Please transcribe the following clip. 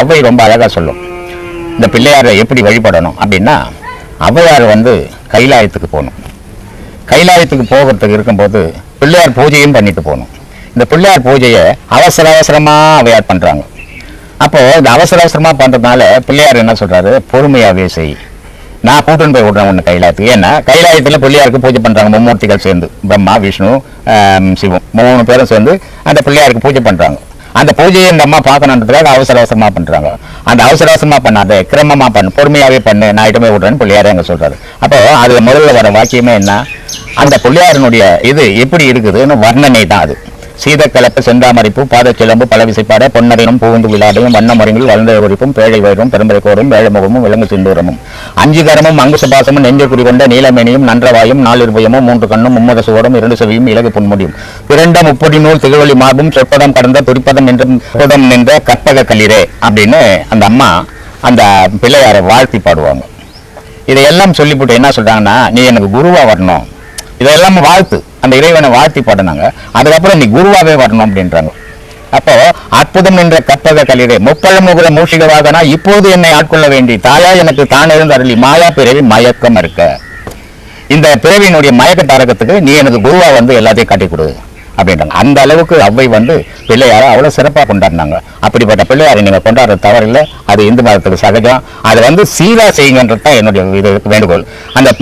அவை ரொம்ப அழகாக சொல்லும். இந்த பிள்ளையாரை எப்படி வழிபடணும் அப்படின்னா அவையார் வந்து கைலாயத்துக்கு போகணும். கைலாயத்துக்கு போகிறதுக்கு இருக்கும்போது பிள்ளையார் பூஜையும் பண்ணிட்டு போகணும். இந்த பிள்ளையார் பூஜையை அவசர அவசரமாக அவையார் பண்ணுறாங்க அப்போது இந்த அவசர அவசரமாக பண்ணுறதுனால பிள்ளையார் என்ன சொல்கிறாரு பொறுமையாகவே செய். நான் கூட்டுன்னு போய் விடுறேன் ஒன்று கைலாயத்துக்கு. ஏன்னா கைலாயத்தில் பிள்ளையாருக்கு பூஜை பண்ணுறாங்க மும்மூர்த்திகள் சேர்ந்து பிரம்மா விஷ்ணு சிவம். மூணு பேரும் சேர்ந்து அந்த பிள்ளையாருக்கு பூஜை பண்ணுறாங்க அந்த பூஜையை இந்த அம்மா பார்க்கணுன்றதுக்காக அவசர அவசரமாக பண்ணுறாங்க அந்த அவசர அவசரமாக பண்ணாத கிரமமா பண்ணு பொறுமையாகவே பண்ணு நான் இடமே விடுறேன்னு பிள்ளையாரே அங்கே சொல்கிறாரு அப்போ அதில் முதல்ல வர வாக்கியமே என்ன? அந்த பிள்ளையாரனுடைய இது எப்படி இருக்குதுன்னு வர்ணனை தான் அது. சீதக்கலப்பு செந்தாமரிப்பு பாதச்சிலம்பு பல விசைப்பாட பொன்னரையும் பூந்து விழாடையும் வண்ண முறையில் வளர்ந்த குறிப்பும் பேழை வயிறும் பெரும்பரை கோரும் வேழமுகமும் விலங்கு சிந்தூரமும். அஞ்சு கரமும் அங்கு சுபாசமும் நெஞ்சு குறிகொண்ட நீலமேனியும் நன்றவாயும் நாலிருபயமும் மூன்று கண்ணும் மும்மத சுவரும் இரண்டு செவியும் இலகு புன்முடியும். இரண்ட முப்படி நூல் திகழொலி மார்பும் சொற்பதம் கடந்த துரிப்பதம் நின்ற புதம் நின்ற கற்பக களிரே அப்படின்னு அந்த அம்மா அந்த பிள்ளையாரை வாழ்த்தி பாடுவாங்க. இதையெல்லாம் சொல்லிவிட்டு என்ன சொல்றாங்கன்னா நீ எனக்கு குருவா வரணும். இதெல்லாம் வாழ்த்து. அந்த இறைவனை வாழ்த்தி பாடினாங்க. அதுக்கப்புறம் நீ குருவாவே வரணும் அப்படின்றாங்க. அப்போ அற்புதம் என்ற கற்பக கலிதை முப்பழம் முகுல மூஷிகவாகனா இப்போது என்னை ஆட்கொள்ள வேண்டி தாயா எனக்கு தான் இருந்து அருளி மாயா பிறவி மயக்கம் இருக்க இந்த பிறவியினுடைய மயக்க தாரகத்துக்கு நீ எனக்கு குருவா வந்து எல்லாத்தையும் காட்டி கொடு அப்படின்றாங்க. அந்த அளவுக்கு அவ்வை வந்து பிள்ளையாரை அவ்வளோ சிறப்பாக கொண்டாடினாங்க. அப்படிப்பட்ட பிள்ளையாரை நீங்கள் கொண்டாடுறது தவறில்லை. அது இந்து மதத்துக்கு சகஜம். அதை வந்து சீதா செய்யுங்கன்றது தான் என்னுடைய இது வேண்டுகோள். அந்த